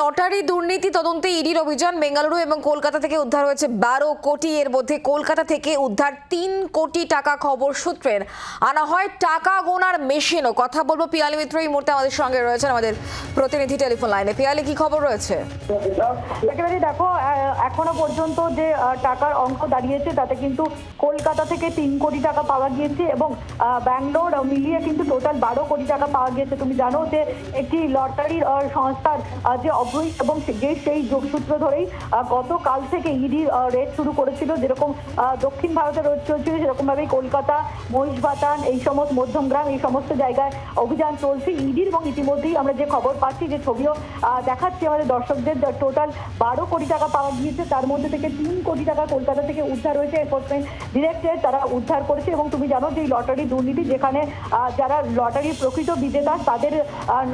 Lottery দুর্নীতি তদন্তে ইডির অভিযান বেঙ্গালুরু এবং কলকাতা থেকে উদ্ধার হয়েছে বারো কোটি। এর মধ্যে কলকাতা থেকে উদ্ধার তিন কোটি টাকা খবর সূত্রের। আনা হয় টাকা গোনার মেশিনও। কথা বলব পিয়ালি মিত্র এই মুহূর্তে আমাদের সঙ্গে রয়েছেন আমাদের প্রতিনিধি টেলিফোন লাইনে। পিয়ালি, কি খবর রয়েছে? একেবারে দেখো এখনও পর্যন্ত যে টাকার অঙ্ক দাঁড়িয়েছে, তাতে কিন্তু কলকাতা থেকে তিন কোটি টাকা পাওয়া গিয়েছে এবং ব্যাঙ্গালোর মিলিয়ে কিন্তু টোটাল বারো কোটি টাকা পাওয়া গিয়েছে। তুমি জানো যে, একটি লটারির সংস্থার যে অবৈধ এবং যে সেই যোগসূত্র ধরেই গতকাল থেকে ইডি রেড শুরু করেছিল। যেরকম দক্ষিণ ভারতে রোড চলছিল সেরকম ভাবেই কলকাতা, মহিষবাতান, এই সমস্ত মধ্যমগ্রাম, এই সমস্ত জায়গায় অভিযান চলছে। ইডির এবং ইতিমধ্যেই আমরা যে খবর পাচ্ছি, যে ছবিও দেখাচ্ছি আমাদের দর্শকদের টোটাল বারো কোটি টাকা পাওয়া গিয়েছে। তার মধ্যে থেকে তিন কোটি টাকা কলকাতা থেকে উদ্ধার হয়েছে। এনফোর্সমেন্ট ডিরেক্টরেট তারা উদ্ধার করেছে এবং তুমি জানো যে লটারি দুর্নীতি, যেখানে যারা লটারির প্রকৃত বিজেতা, তাদের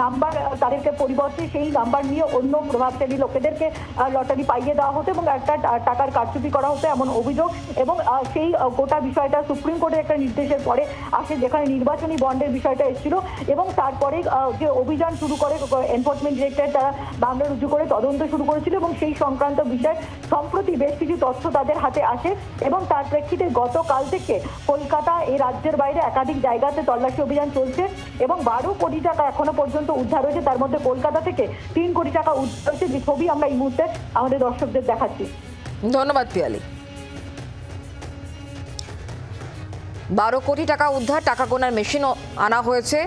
নাম্বার তাদেরকে পরিবর্তে সেই নাম্বার নিয়ে অন্য প্রভাবশালী লোকেদেরকে লটারি পাইয়ে দেওয়া হতো এবং একটা টাকার কারচুপি করা হতো এমন অভিযোগ এবং সেই গোটা বিষয়টা সুপ্রিম কোর্টের একটা নির্দেশের পরে আসে যেখানে নির্বাচনী বন্ডের বিষয়টা এসেছিল এবং তারপরে যে অভিযান শুরু করে এনফোর্সমেন্ট ডিরেক্টর তারা মামলা রুজু করে তদন্ত শুরু করেছিল এবং সেই সংক্রান্ত বিষয় সম্প্রতি বেশ কিছু তথ্য তাদের হাতে আসে এবং তার প্রেক্ষিতে গতকাল থেকে কলকাতা এই রাজ্যের বাইরে একাধিক জায়গাতে তল্লাশি অভিযান চলছে এবং বারো কোটি টাকা এখনও পর্যন্ত উদ্ধার হয়েছে। তার মধ্যে কলকাতা থেকে তিন কোটি টাকা উদ্ধার হয়েছে যে ছবি আমরা এই মুহূর্তে আমাদের দর্শকদের দেখাচ্ছি। ধন্যবাদ পিয়ালি। বারো কোটি টাকা উদ্ধার, টাকা গোনার মেশিনও আনা হয়েছে।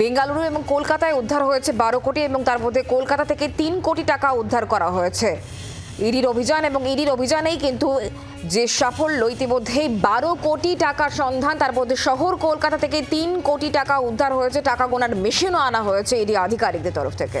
বেঙ্গালুরু এবং কলকাতায় উদ্ধার হয়েছে বারো কোটি এবং তার মধ্যে কলকাতা থেকে তিন কোটি টাকা উদ্ধার করা হয়েছে। ইডির অভিযান এবং ইডির অভিযানেই কিন্তু যে সাফল্য, ইতিমধ্যেই বারো কোটি টাকার সন্ধান, তার মধ্যে শহর কলকাতা থেকে তিন কোটি টাকা উদ্ধার হয়েছে, টাকা গোনার মেশিনও আনা হয়েছে ইডি আধিকারিকদের তরফ থেকে।